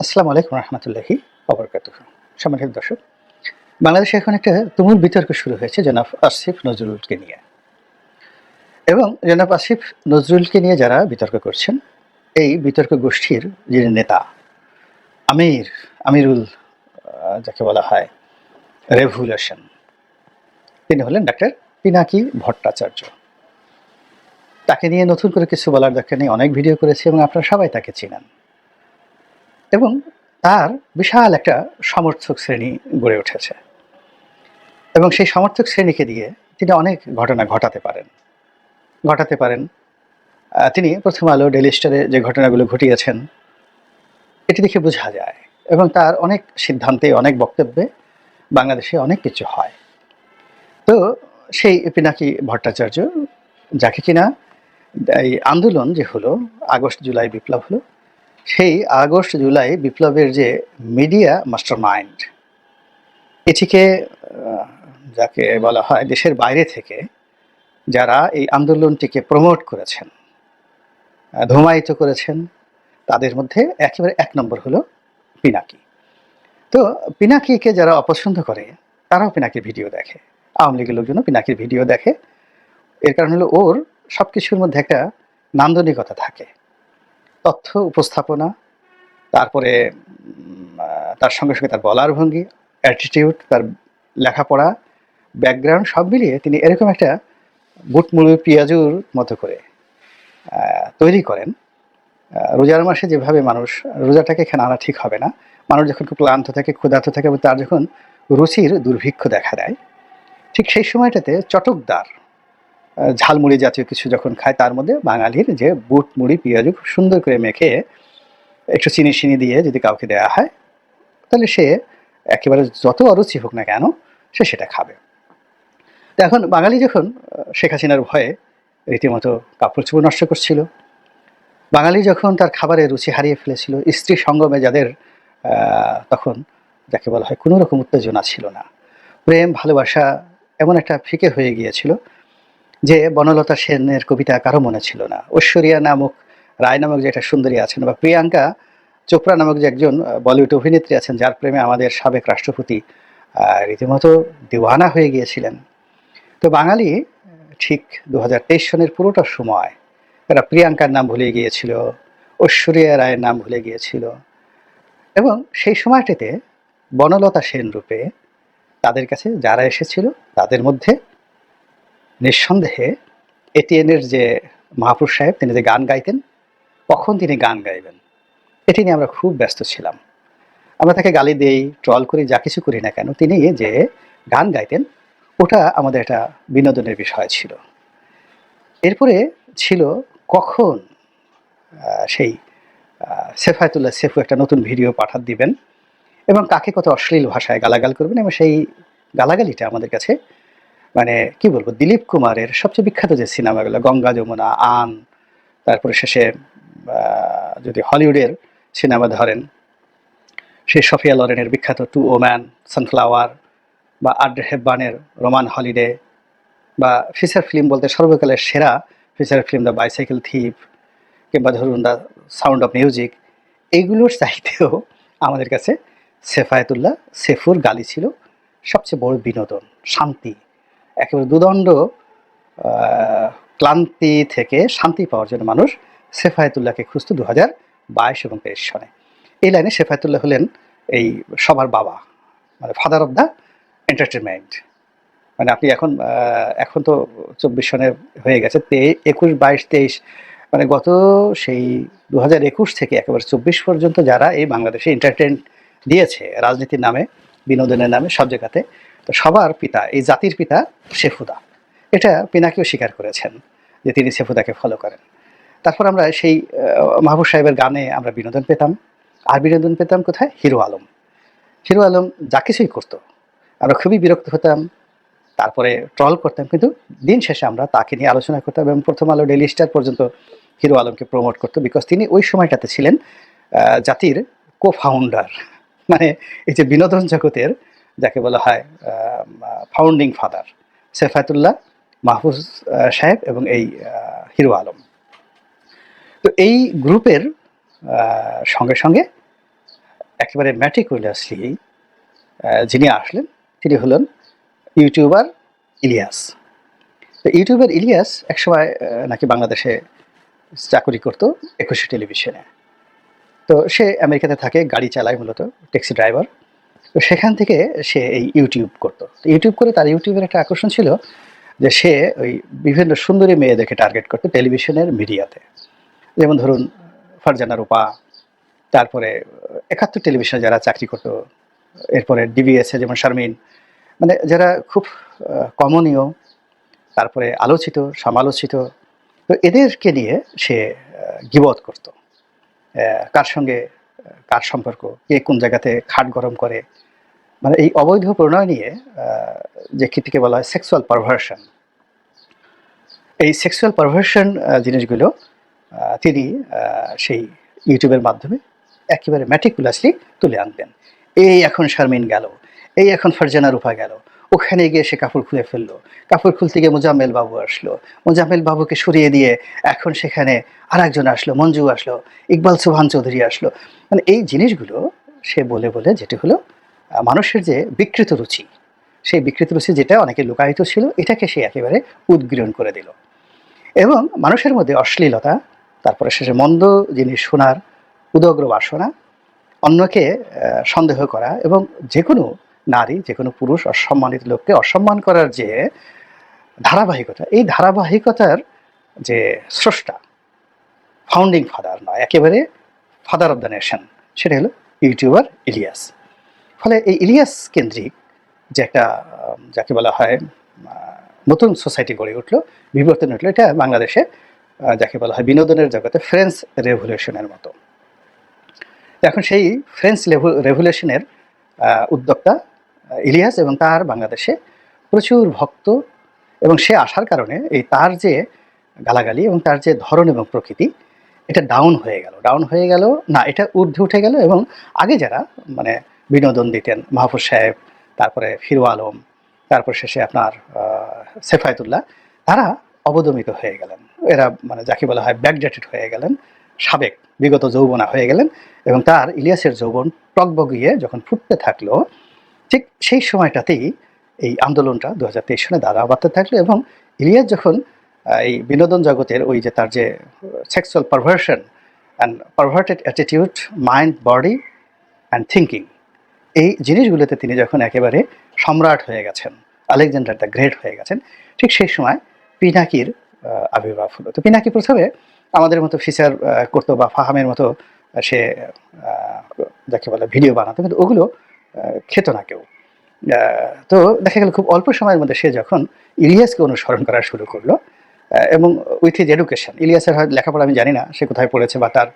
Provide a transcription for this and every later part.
আসসালামু আলাইকুম রহমতুল্লাহি অবরকাত সম্মানিত দর্শক, বাংলাদেশে এখন একটা তুমুল বিতর্ক শুরু হয়েছে জনাব আসিফ নজরুলকে নিয়ে। এবং জনাব আসিফ নজরুলকে নিয়ে যারা বিতর্ক করছেন, এই বিতর্ক গোষ্ঠীর যিনি নেতা, আমির, আমিরুল যাকে বলা হয় রেভুলেশন তিনি হলেন ডাক্তার পিনাকি ভট্টাচার্য। তাকে নিয়ে নতুন করে কিছু বলার দরকার নেই, অনেক ভিডিও করেছে এবং আপনারা সবাই তাকে চিনেন। এবং তার বিশাল একটা সমর্থক শ্রেণি গড়ে উঠেছে। এবং সেই সমর্থক শ্রেণীকে দিয়ে তিনি অনেক ঘটনা ঘটাতে পারেন। ঘটাতে পারেন। তিনি প্রথম আলো ডেলি স্টারে যে ঘটনাগুলো ঘটিয়েছেন, এটি দেখে বোঝা যায় এবং তার অনেক সিদ্ধান্তে, অনেক বক্তব্যে বাংলাদেশে অনেক কিছু হয়। তো সেই পিনাকি ভট্টাচার্য, যাকে কিনা এই আন্দোলন যে হলো আগস্ট জুলাই বিপ্লব হলো সেই আগস্ট জুলাই বিপ্লবের যে মিডিয়া মাস্টার মাইন্ড এটিকে যাকে বলা হয় দেশের বাইরে থেকে যারা এই আন্দোলনটিকে প্রমোট করেছেন, ধুমায়িত করেছেন, তাদের মধ্যে একেবারে এক নম্বর হলো পিনাকি। তো পিনাকিকে যারা অপছন্দ করে, তারাও পিনাকির ভিডিও দেখে। আওয়ামী লীগের লোকজনও পিনাকির ভিডিও দেখে। এর কারণ হলো ওর সব কিছুর মধ্যে একটা নান্দনিকতা থাকে। তথ্য উপস্থাপনা, তারপরে তার সঙ্গে সঙ্গে তার বলার ভঙ্গি অ্যাটিটিউড তার লেখাপড়া ব্যাকগ্রাউন্ড সব মিলিয়ে তিনি এরকম একটা বুটমুড়ু পেঁয়াজুর মতো করে তৈরি করেন। রোজার মাসে যেভাবে মানুষ, রোজাটাকে এখানে আনা ঠিক হবে না। মানুষ যখন খুব ক্লান্ত থাকে, ক্ষুধার্ত থাকে এবং তার যখন রুচির দুর্ভিক্ষ দেখা দেয়, ঠিক সেই সময়টাতে চটকদার ঝালমুড়ি জাতীয় কিছু যখন খায়, তার মধ্যে বাঙালির যে বুট, মুড়ি পেঁয়াজু খুব সুন্দর করে মেখে একটু চিনি চিনি দিয়ে যদি কাউকে দেওয়া হয়, তাহলে সে একেবারে যত অরুচি হোক না কেন, সে সেটা খাবে। তো এখন বাঙালি যখন শেখ হাসিনার ভয়ে রীতিমতো কাপড় চোপড় নষ্ট করছিল, বাঙালি যখন তার খাবারে রুচি হারিয়ে ফেলেছিল, স্ত্রী সঙ্গমে যাদের তখন যাকে বলা হয় কোনো রকম উত্তেজনা ছিল না। প্রেম, ভালোবাসা এমন একটা ফিকে হয়ে গিয়েছিল যে বনলতা সেনের কবিতা কারও মনে ছিল না। ঐশ্বরিয়া নামক রায় নামক যে একটা সুন্দরী আছেন বা প্রিয়াঙ্কা চোপড়া নামক যে একজন বলিউড অভিনেত্রী আছেন, যার প্রেমে আমাদের সাবেক রাষ্ট্রপতি রীতিমতো দিওয়ানা হয়ে গিয়েছিলেন। তো বাঙালি, ঠিক দু হাজার তেইশ সনের পুরোটা সময় এরা প্রিয়াঙ্কার নাম ভুলে গিয়েছিল, ঐশ্বরিয়া রায়ের নাম ভুলে গিয়েছিল এবং সেই সময়টিতে বনলতা সেন রূপে তাদের কাছে যারা এসেছিল, তাদের মধ্যে নিঃসন্দেহে এটিএনের যে মহাপুরুষ সাহেব, তিনি যে গান গাইতেন, কখন তিনি গান গাইবেন, এটি নিয়ে আমরা খুব ব্যস্ত ছিলাম। আমরা তাকে গালি দেই, ট্রল করি, যা কিছু করি না কেন, তিনি যে গান গাইতেন, ওটা আমাদের একটা বিনোদনের বিষয় ছিল। এরপরে ছিল কখন সেই সেফায়তুল্লাহ সেফু একটা নতুন ভিডিও পাঠাত দিবেন এবং কাকে কত অশ্লীল ভাষায় গালাগাল করবেন এবং সেই গালাগালিটা আমাদের কাছে মানে কি বলব, দিলীপ কুমারের সবচেয়ে বিখ্যাত যে সিনেমাগুলো গঙ্গা যমুনা, আন, তারপরে শেষে যদি হলিউডের সিনেমা ধরেন, সেই সফিয়া লরেনের বিখ্যাত টু ওম্যান, সানফ্লাওয়ার বা আড্রে হেব্বানের রোমান হলিডে বা ফিচার ফিল্ম বলতে সর্বকালের সেরা feature film the bicycle thief কিংবা ধরুন দ্য সাউন্ড অফ মিউজিক এইগুলোর চাইতেও আমাদের কাছে সেফায়েতুল্লাহ সেফুর গালি ছিল সবচেয়ে বড় বিনোদন, শান্তি। একেবারে দুদণ্ড ক্লান্তি থেকে শান্তি পাওয়ার জন্য মানুষ সেফায়েতুল্লাহকে খুঁজত দু হাজার বাইশ এবং তেইশ সনে। এই লাইনে সেফায়েতুল্লাহ হলেন এই সবার বাবা মানে ফাদার অফ দ্য এন্টারটেনমেন্ট মানে আপনি এখন এখন তো চব্বিশ সনে হয়ে গেছে, তে, একুশ, বাইশ, তেইশ মানে গত সেই দু হাজার একুশ থেকে একেবারে চব্বিশ পর্যন্ত যারা এই বাংলাদেশে এন্টারটেন দিয়েছে, রাজনীতির নামে, বিনোদনের নামে, সব জায়গাতে তো সবার পিতা, এই জাতির পিতা শেফুদা এটা পিনাকেও স্বীকার করেছেন যে তিনি শেফুদাকে ফলো করেন। তারপর আমরা সেই মাহবুব সাহেবের গানে আমরা বিনোদন পেতাম। আর বিনোদন পেতাম কোথায়? হিরো আলম। হিরো আলম যা কিছুই করতো। আমরা খুবই বিরক্ত হতাম, তারপরে ট্রল করতাম, কিন্তু দিন শেষে আমরা তাকে নিয়ে আলোচনা করতাম এবং প্রথম আলো ডেলি স্টার পর্যন্ত হিরো আলমকে প্রমোট করতো বিকজ তিনি ওই সময়টাতে ছিলেন জাতির কো ফাউন্ডার মানে এই যে বিনোদন জগতের যাকে বলা হয় ফাউন্ডিং ফাদার সেফায়তুল্লাহ মাহফুজ সাহেব এবং এই হিরো আলম। তো এই গ্রুপের সঙ্গে সঙ্গে একেবারে ম্যাটিকুলাসলি যিনি আসলেন, তিনি হলেন ইউটিউবার ইলিয়াস। তো ইউটিউবার ইলিয়াস একসময় নাকি বাংলাদেশে চাকরি করতো একুশে টেলিভিশনে। তো সে আমেরিকাতে থাকে, গাড়ি চালায় মূলত, ট্যাক্সি ড্রাইভার। তো সেখান থেকে সে এই ইউটিউব করতো। ইউটিউব করে তার ইউটিউবের একটা আকর্ষণ ছিল যে সে ওই বিভিন্ন সুন্দরী মেয়েদেরকে টার্গেট করতো টেলিভিশনের মিডিয়াতে। যেমন ধরুন ফারজানা রূপা, তারপরে একাত্তর টেলিভিশনে যারা চাকরি করতো, এরপরে ডিবিএসে যেমন শারমিন মানে যারা খুব কমনীয়, তারপরে আলোচিত, সমালোচিত, তো এদেরকে নিয়ে সে গিবত করত। কার সঙ্গে কার সম্পর্ক, কে কোন জায়গাতে খাট গরম করে মানে এই অবৈধ প্রণয় নিয়ে যে কীর্তিকে বলা হয় সেক্সুয়াল পারভার্সন এই সেক্সুয়াল পারভার্সন জিনিসগুলো তিনি সেই ইউটিউবের মাধ্যমে একেবারে ম্যাটিকুলাসলি তুলে আনতেন এই এখন শারমিন গেল, এই এখন ফারজানা রূপা গেল, ওখানে গিয়ে সে কাপড় খুলে ফেলল। কাপড় খুলতে গিয়ে মোজাম্মেল বাবু আসলো। মোজাম্মেল বাবুকে সরিয়ে দিয়ে এখন সেখানে আর একজন আসলো, মঞ্জু আসলো, ইকবাল সুবহান চৌধুরী আসলো। মানে এই জিনিসগুলো সে বলে বলে যেটি হলো মানুষের যে বিকৃত রুচি, সেই বিকৃত রুচি যেটা অনেকে লুকায়িত ছিল, এটাকে সে একেবারে উদ্গীরণ করে দিল। এবং মানুষের মধ্যে অশ্লীলতা, তারপরে শেষে মন্দ জিনিস শোনার উদগ্র বাসনা, অন্যকে সন্দেহ করা এবং যে কোনো নারী, যে কোনো পুরুষ অসম্মানিত লোককে অসম্মান করার যে ধারাবাহিকতা, এই ধারাবাহিকতার যে স্রষ্টা ফাউন্ডিং ফাদার নয়, একেবারে ফাদার অব দ্য নেশন সেটা হলো ইউটিউবার ইলিয়াস ফলে এই ইলিয়াস কেন্দ্রিক যে একটা, যাকে বলা হয়, নতুন সোসাইটি গড়ে উঠল, বিবর্তন উঠল এটা বাংলাদেশে, যাকে বলা হয় বিনোদনের জগতে ফ্রেঞ্চ রেভলিউশনের মতো। এখন সেই ফ্রেঞ্চ রেভলিউশনের উদ্যোক্তা ইলিয়াস এবং তার বাংলাদেশে প্রচুর ভক্ত এবং সে আসার কারণে এই তার যে গালাগালি এবং তার যে ধরন এবং প্রকৃতি, এটা ডাউন হয়ে গেল। ডাউন হয়ে গেল, না, এটা ঊর্ধ্বে উঠে গেল এবং আগে যারা মানে বিনোদন দিতেন মাহফুজ সাহেব, তারপরে ফিরু আলম, তারপর শেষে আপনার সেফায়েতুল্লাহ। তারা অবদমিত হয়ে গেলেন। এরা মানে যাকে বলা হয় ব্যাকডেটেড হয়ে গেলেন, সাবেক, বিগত যৌবনা হয়ে গেলেন এবং তার ইলিয়াসের যৌবন টকবগিয়ে যখন ফুটতে থাকল, ঠিক সেই সময়টাতেই এই আন্দোলনটা দু হাজার তেইশ সনে দাঁড়া বাড়তে থাকল এবং ইলিয়াস যখন এই বিনোদন জগতের ওই যে তার যে sexual perversion and perverted attitude mind body and thinking এই জিনিসগুলোতে তিনি যখন একেবারে সম্রাট হয়ে গেছেন, আলেকজান্ডার দ্য গ্রেট হয়ে গেছেন, ঠিক সেই সময় পিনাকির আবির্ভাব হলো। তো পিনাকি প্রথমে আমাদের মতো ফিচার করতো বা ফাহামের মতো সে যাকে বলে ভিডিও বানাতো, কিন্তু ওগুলো খেত না কেউ। তো দেখা গেল খুব অল্প সময়ের মধ্যে সে যখন ইলিয়াসকে অনুসরণ করা শুরু করল এবং উইথ ইজ এডুকেশন, ইলিয়াসের হয় লেখাপড়া আমি জানি না, সে কোথায় পড়েছে বা তার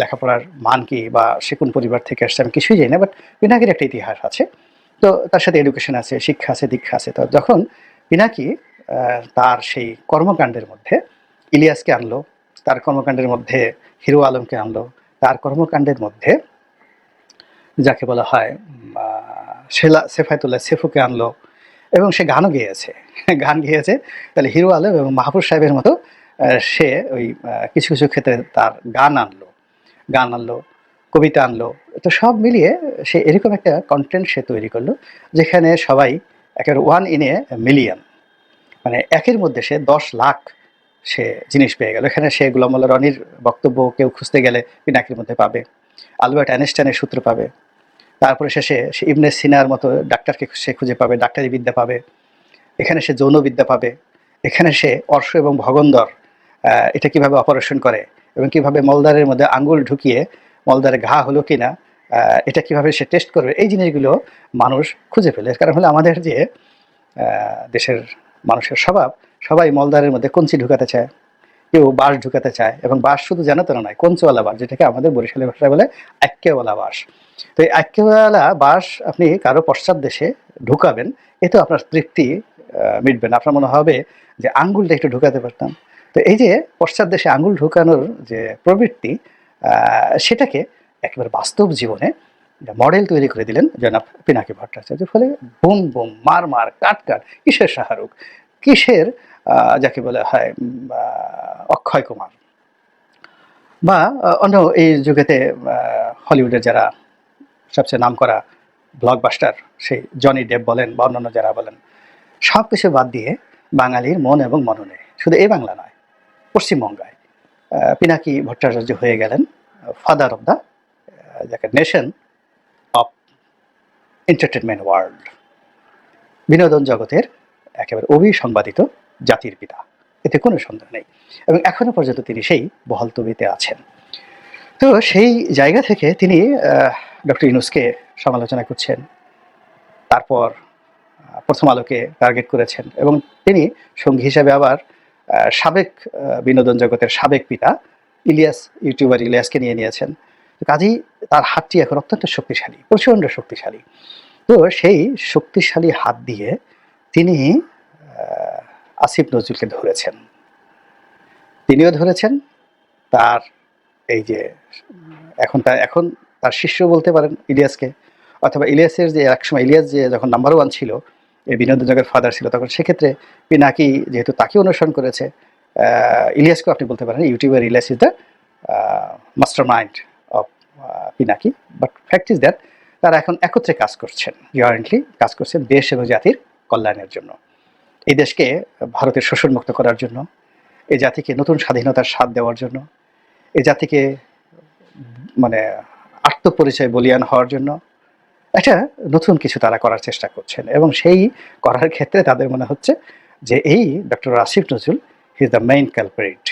লেখাপড়ার মান কি বা সে কোন পরিবার থেকে আসছে আমি কিছুই জানি না বাট পিনাকির একটা ইতিহাস আছে। তো তার সাথে এডুকেশন আছে, শিক্ষা আছে, দীক্ষা আছে। তো যখন পিনাকি তার সেই কর্মকাণ্ডের মধ্যে ইলিয়াসকে আনলো, তার কর্মকাণ্ডের মধ্যে হিরো আলমকে আনলো, তার কর্মকাণ্ডের মধ্যে যাকে বলা হয় সেলা সেফায়তুল্লাহ সেফুকে আনলো এবং সে গানও গেয়েছে। গান গেয়েছে, তাহলে হিরো আলম এবং মাহফুজ সাহেবের মতো সে ওই কিছু কিছু ক্ষেত্রে তার গান আনলো। গান আনলো, কবিতা আনলো, তো সব মিলিয়ে সে এরকম একটা কন্টেন্ট সে তৈরি করল, যেখানে সবাই একেবারে ওয়ান ইন এ মিলিয়ন মানে একের মধ্যে সে দশ লাখ সে জিনিস পেয়ে গেল। এখানে সে গুলামুল্লা রনির বক্তব্য কেউ খুঁজতে গেলে পিনাকির মধ্যে পাবে, আলবার্ট অ্যানেস্টানের সূত্র পাবে, তারপরে শেষে সে ইবনে সিনার মতো ডাক্তারকে সে খুঁজে পাবে, ডাক্তারি বিদ্যা পাবে, এখানে সে যৌন বিদ্যা পাবে, এখানে সে অর্শ এবং ভগন্দর এটা কীভাবে অপারেশন করে এবং কীভাবে মলদারের মধ্যে আঙ্গুল ঢুকিয়ে মলদারে ঘা হলো কিনা এটা কীভাবে সে টেস্ট করবে, এই জিনিসগুলো মানুষ খুঁজে ফেলে কারণ হলো আমাদের যে দেশের মানুষের স্বভাব, সবাই মলদারের মধ্যে কঞ্চি ঢুকাতে চায়, কেউ বাঁশ ঢুকাতে চায়, এবং বাঁশ শুধু জানাতে নয়, কঞ্চওয়ালা বাঁশ, যেটাকে আমাদের বরিশালের ভাষায় বলে আক্কেওয়ালা বাঁশ। তো এই আক্কেওয়ালা বাঁশ আপনি কারও পশ্চাৎ দেশে ঢুকাবেন এতে আপনার তৃপ্তি মিটবে না। আপনার মনে হবে যে আঙ্গুলটা একটু ঢুকাতে পারতাম। তো এই যে পশ্চাৎ দেশে আঙ্গুল ঢুকানোর যে প্রবৃত্তি সেটাকে একেবারে বাস্তব জীবনে মডেল তৈরি করে দিলেন জনাব পিনাকি ভট্টাচার্য। ফলে বুম বুম, মার মার, কাট কাট, কিসের শাহরুখ? কিসের যাকে বলা হয় অক্ষয় কুমার? বা অন্য এই যুগেতে হলিউডের যারা সবচেয়ে নাম নামকরা ব্লকবাস্টার সেই জনি দেব বলেন বা অন্যান্য যারা বলেন সব কিছু বাদ দিয়ে বাঙালির মন এবং মননে। শুধু এই বাংলা নয় পশ্চিমবঙ্গায়। পিনাকি ভট্টাচার্য হয়ে গেলেন ফাদার অফ দ্য যাকে নেশন অফ এন্টারটেনমেন্ট ওয়ার্ল্ড বিনোদন জগতের একেবারে অভিসংবাদিত জাতির পিতা। এতে কোনো সন্দেহ নেই। এবং এখনও পর্যন্ত তিনি সেই বহাল তবিতে আছেন। তো সেই জায়গা থেকে তিনি ডক্টর ইনুসকে সমালোচনা করছেন। তারপর প্রথম আলোকে টার্গেট করেছেন। এবং তিনি সঙ্গী হিসাবে আবার সাবেক বিনোদন জগতের সাবেক পিতা ইলিয়াস, ইউটিউবার ইলিয়াসকে নিয়ে নিয়েছেন। কাজেই তার হাতটি এখন অত্যন্ত শক্তিশালী, প্রচণ্ড শক্তিশালী। তো সেই শক্তিশালী হাত দিয়ে তিনি আসিফ নজরুলকে ধরেছেন। তিনিও ধরেছেন, তার এই যে, এখন তার এখন তার শিষ্য বলতে পারেন ইলিয়াসকে, অথবা ইলিয়াসের যে একসময় ইলিয়াস যে যখন নাম্বার ওয়ান ছিল বিনোদন জগতের ফাদার ছিল তখন। সেক্ষেত্রে পিনাকি যেহেতু তাকে অনুসরণ করেছে ইলিয়াসকেও আপনি বলতে পারেন YouTuber Ilias is the mastermind of Pinaki. But fact is that তারা এখন একত্রে কাজ করছেন জয়েন্টলি কাজ করছেন দেশ এবং জাতির কল্যাণের জন্য। এই দেশকে ভারতের শোষণমুক্ত করার জন্য, এই জাতিকে নতুন স্বাধীনতার স্বাদ দেওয়ার জন্য, এই জাতিকে মানে আত্মপরিচয় বলিয়ান হওয়ার জন্য একটা নতুন কিছু তারা করার চেষ্টা করছেন এবং সেই করার ক্ষেত্রে তাদের মনে হচ্ছে যে এই doctor Asif Nazrul he the main culprit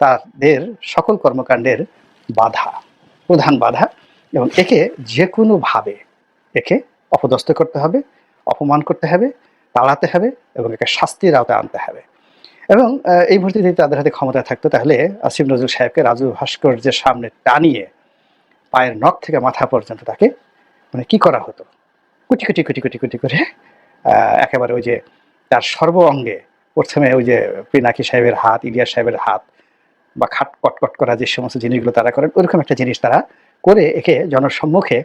তাদের সকল কর্মকাণ্ডের বাধা, প্রধান বাধা এবং একে যে কোনোভাবে একে অপদস্থ করতে হবে, অপমান করতে হবে, তাড়াতে হবে এবং একে শাস্তির আওতায় আনতে হবে। এবং এই মুহূর্তে যদি তাদের হাতে ক্ষমতা থাকতো তাহলে আসিফ নজরুল সাহেবকে রাজু ভাস্কর্যের সামনে টানিয়ে পায়ের নখ থেকে মাথা পর্যন্ত তাকে মানে কি করা হতো? কুটি কুটি কুটি কুটি কুটি করে একেবারে ওই যে তার সর্ব অঙ্গে প্রথমে ওই যে পিনাকি সাহেবের হাত, ইলিয়াস সাহেবের হাত বা খাট কটকট করা যে সমস্ত জিনিসগুলো তারা করেন, ওরকম একটা জিনিস তারা করে একে জনসম্মুখে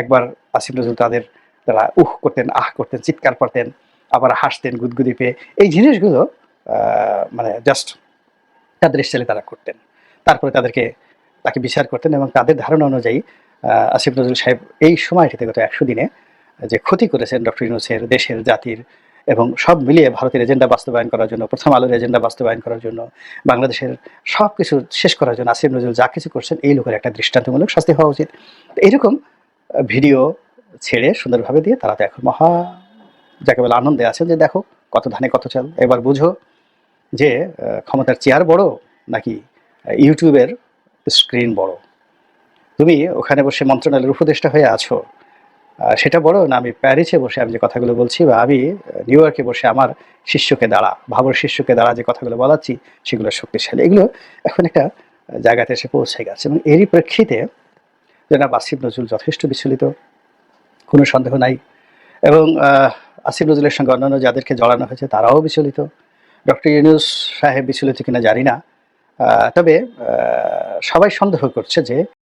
একবার আসিফ নজরুল তাদের তারা উহ করতেন, আহ করতেন, চিৎকার করতেন, আবার হাসতেন, গুদগুদি পেয়ে, এই জিনিসগুলো মানে জাস্ট তাদের স্টাইলে তারা করতেন। তারপরে তাদেরকে তাকে বিচার করতেন এবং তাদের ধারণা অনুযায়ী আসিফ নজরুল সাহেব এই সময়টিতে গত একশো দিনে যে ক্ষতি করেছেন ডক্টর ইউনুসের দেশের জাতির এবং সব মিলিয়ে ভারতের এজেন্ডা বাস্তবায়ন করার জন্য, প্রথম আলোর এজেন্ডা বাস্তবায়ন করার জন্য, বাংলাদেশের সব কিছু শেষ করার জন্য আসিফ নজরুল যা কিছু করছেন এই লোকের একটা দৃষ্টান্তমূলক শাস্তি হওয়া উচিত। তো এইরকম ভিডিও ছেড়ে সুন্দরভাবে দিয়ে তারা তো এখন মহা, যাকে বলে আনন্দে আছেন যে দেখো কত ধানে কত চাল। এবার বুঝো যে ক্ষমতার চেয়ার বড় নাকি ইউটিউবের স্ক্রিন বড়? তুমি ওখানে বসে মন্ত্রণালয়ের উপদেষ্টা হয়ে আছো। সেটা বলো না, আমি প্যারিসে বসে আমি যে কথাগুলো বলছি বা আমি নিউ ইয়র্কে বসে আমার শিষ্যকে দাঁড়া ভাবর শিষ্যকে দাঁড়া যে কথাগুলো বলাচ্ছি, সেগুলো শক্তিশালী। এগুলো এখন একটা জায়গাতে এসে পৌঁছে গেছে এবং এরই প্রেক্ষিতে জনাব আসিফ নজরুল যথেষ্ট বিচলিত, কোনো সন্দেহ নাই এবং আসিফ নজরুলের সঙ্গে অন্যান্য যাদেরকে জড়ানো হয়েছে তারাও বিচলিত। ডক্টর ইউনুস সাহেব বিচলিত কিনা জানি না। তবে সবাই সন্দেহ করছে যে